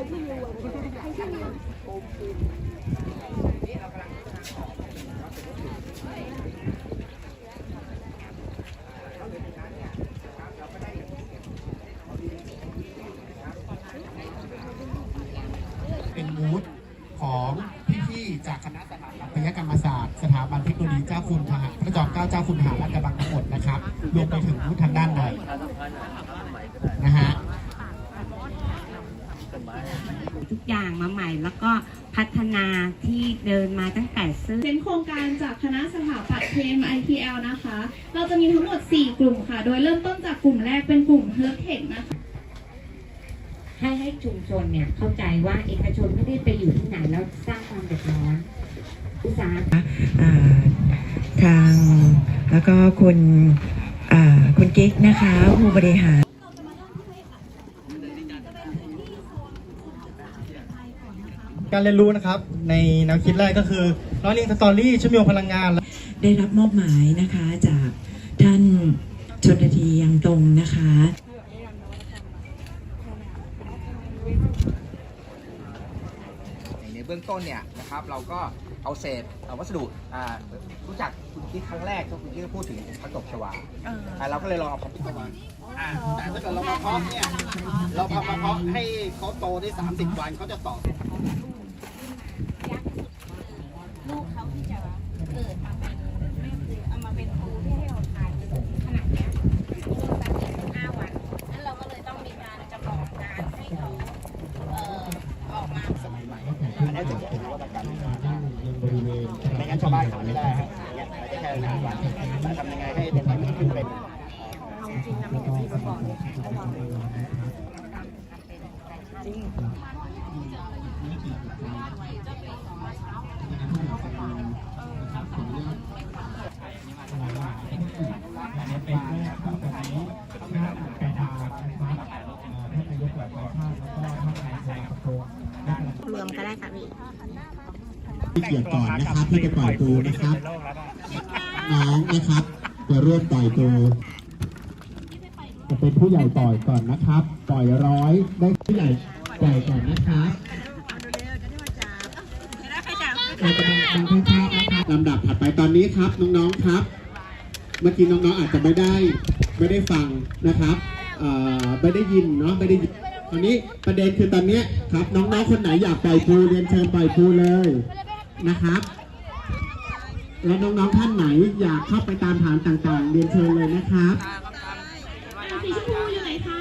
เป็นบูธของพี่ๆจากคณะสถาปัตยกรรมศาสตร์ สถาบันเทคโนโลยีเจ้าคุณทหารพระจอมเกล้าเจ้าคุณทหารราชบังทั้งหมดนะครับรวมไปถึงบูธทางด้านในนะฮะ ทุกอย่างมาใหม่ แล้วก็พัฒนาที่เดินมาตั้งแต่ซื้อเป็นโครงการจากคณะสถาปัตย์ KMITL นะคะ เราจะมีทั้งหมด 4 กลุ่มค่ะ โดยเริ่มต้นจากกลุ่มแรกเป็นกลุ่มเฮิร์ t เทคนะคะให้ให้ชุมชนเนี่ยเข้าใจว่าเอกชนไม่ได้ไปอยู่ที่ไหนแล้วสร้างความเดือดร้อนอุตสาหกรรมอ่าทางแล้วก็คุณอ่าคุณกิ๊กนะคะผู้บริหาร การเรียนรู้นะครับ ในแนวคิดแรกก็คือร้อยเรียงสตอรี่เชื่อมโยงพลังงาน ได้รับมอบหมายนะคะจากท่านชนทียังตรงนะคะในเบื้องต้นเนี่ยนะครับเราก็เอาเศษเอาวัสดุอ่ารู้จักคุณกิ๊กครั้งแรกก็คุณกิ๊กก็พูดถึงผักตบชวาอ่าเราก็เลยลองเอาผักตบชวาอ่าแต่ถ้าเกิดเรามาเพาะเนี่ยเราพอมาเพาะให้เขาโตได้ 30 วันเขาจะต่อ ลูกเขาที่จะ เกิดมาเป็นแม่คือเอามาเป็นครูที่ให้เราทานขนาดเนี้ยรวมกันเจ็ดสิบห้าวันนั้นเราก็เลยต้องมีการจำลองการให้เขาเอ่อออกมาสมัยใหม่อันนี้ถึงจะเป็นนวัตกรรมไม่งั้นชาวบ้านทำไม่ได้ครับอย่างเงี้ยมันจะแค่หนึ่งวันแต่ทำยังไงให้เป็นมันขึ้นเป็นเอาจริงนะไม่อย่าง ที่เราบอกเลยระวังรวมก็ได้ค่ะพี่ที่เกียรติก่อนนะครับที่จะปล่อยตัวนะครับน้องนะครับจะร่วมปล่อยตัวจะเป็นผู้ใหญ่ปล่อยก่อนนะครับปล่อยร้อยได้ผู้ใหญ่ปล่อยก่อนนะครับเราจะมาทำให้ภาพนะครับลำดับถัดไปตอนนี้ครับน้องๆครับ เมื่อกี้น้องๆอาจจะไม่ได้ ไม่ได้ฟังนะครับไม่ได้ยินเนาะไม่ได้ยินตอนนี้ประเด็นคือตอนนี้ครับน้องๆคนไหนอยากปล่อยปูเรียนเชิญปล่อยปูเลยนะครับ และน้องๆท่านไหนอยากเข้าไปตามฐานต่างๆ เรียนเชิญเลยนะครับสีชมพูอยู่ไหนคะ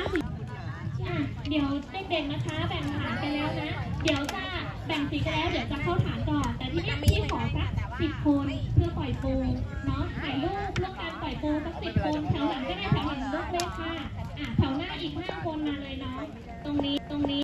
เดี๋ยวเด็กๆนะคะแบ่งฐานกันแล้วนะ เดี๋ยวจะ แบ่งสีกันแล้วเดี๋ยวจะเข้าฐานก่อน แต่ที่นี่พี่ขอสักสิบคนเพื่อปล่อยปูเนาะถ่ายรูปเรื่องการปล่อยปูสักสิบคนแถวหลังก็ได้แถวหลังยกเว้นค่ะอะแถวหน้าอีกห้าคนมาเลยเนาะตรงนี้ตรงนี้